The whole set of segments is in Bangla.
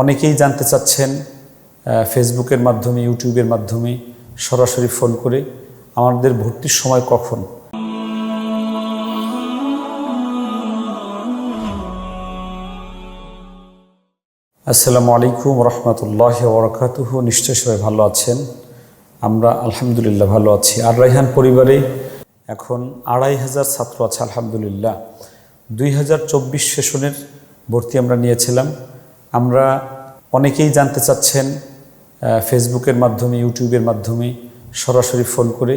অনেকেই জানতে চাচ্ছেন ফেসবুকের মাধ্যমে ইউটিউবের মাধ্যমে সরাসরি ফোন করে আমাদের ভর্তির সময় কখন? আসসালামু আলাইকুম রহমতুল্লাহ ওরকাতুহ নিশ্চয় সবাই ভালো আছেন। আমরা আলহামদুলিল্লাহ ভালো আছি। আর রাইহান পরিবারে এখন আড়াই হাজার ছাত্র আছে, আলহামদুলিল্লাহ। দুই হাজার চব্বিশ সেশনের ভর্তি আমরা নিয়েছিলাম। আমরা অনেকেই জানতে চাচ্ছেন ফেসবুকের মাধ্যমে ইউটিউবের মাধ্যমে সরাসরি ফোন করে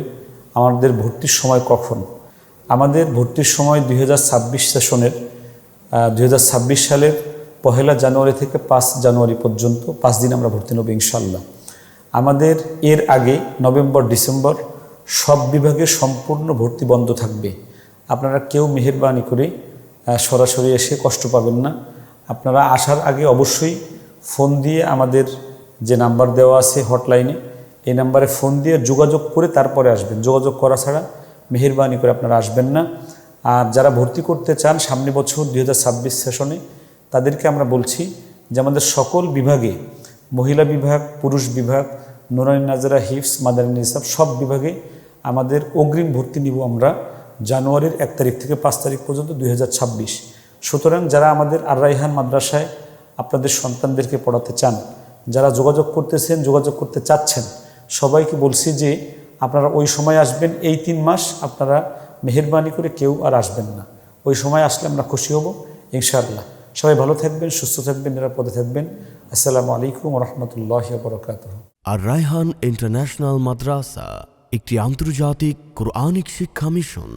আমাদের ভর্তির সময় কখন? আমাদের ভর্তির সময় দুই হাজার ছাব্বিশ সেশনের দুই হাজার ছাব্বিশ সালের পহেলা জানুয়ারি থেকে পাঁচ জানুয়ারি পর্যন্ত পাঁচ দিন আমরা ভর্তি নেব ইনশাল্লাহ আমাদের এর আগে নভেম্বর, ডিসেম্বর সব বিভাগে সম্পূর্ণ ভর্তি বন্ধ থাকবে। আপনারা কেউ মেহরবানি করে সরাসরি এসে কষ্ট পাবেন না। আপনারা আসার আগে অবশ্যই ফোন দিয়ে আমাদের যে নাম্বার দেওয়া আছে হটলাইনে, এই নাম্বারে ফোন দিয়ে যোগাযোগ করে তারপরে আসবেন। যোগাযোগ করা ছাড়া মেহরবানি করে আপনারা আসবেন না। আর যারা ভর্তি করতে চান সামনে বছর দুই হাজার ছাব্বিশ সেশনে তাদেরকে আমরা বলছি যে আমাদের সকল বিভাগে, মহিলা বিভাগ, পুরুষ বিভাগ, নুরানি নাজারা, হিফস, মাদানী নিসাব সব বিভাগে আমাদের অগ্রিম ভর্তি নিব আমরা জানুয়ারির এক তারিখ থেকে পাঁচ তারিখ পর্যন্ত দুই হাজার ছাব্বিশ। সুতরাং যারা আমাদের আর রাইহান মাদ্রাসায় আপনাদের সন্তানদেরকে পড়াতে চান, যারা যোগাযোগ করতেছেন, যোগাযোগ করতে চাচ্ছেন, সবাইকে বলছি যে আপনারা ওই সময় আসবেন, এই তিন মাস আপনারা মেহরবানি করে কেউ আর আসবেন না। ওই সময় আসলে আমরা খুশি হব, ইনশাআল্লাহ। সবাই ভালো থাকবেন, সুস্থ থাকবেন, নিরাপদে থাকবেন। আসসালামু আলাইকুম রহমতুল্লাহ বরকাত আর রায়হান ইন্টারন্যাশনাল মাদ্রাসা, একটি আন্তর্জাতিক কোরআনিক শিক্ষা মিশন।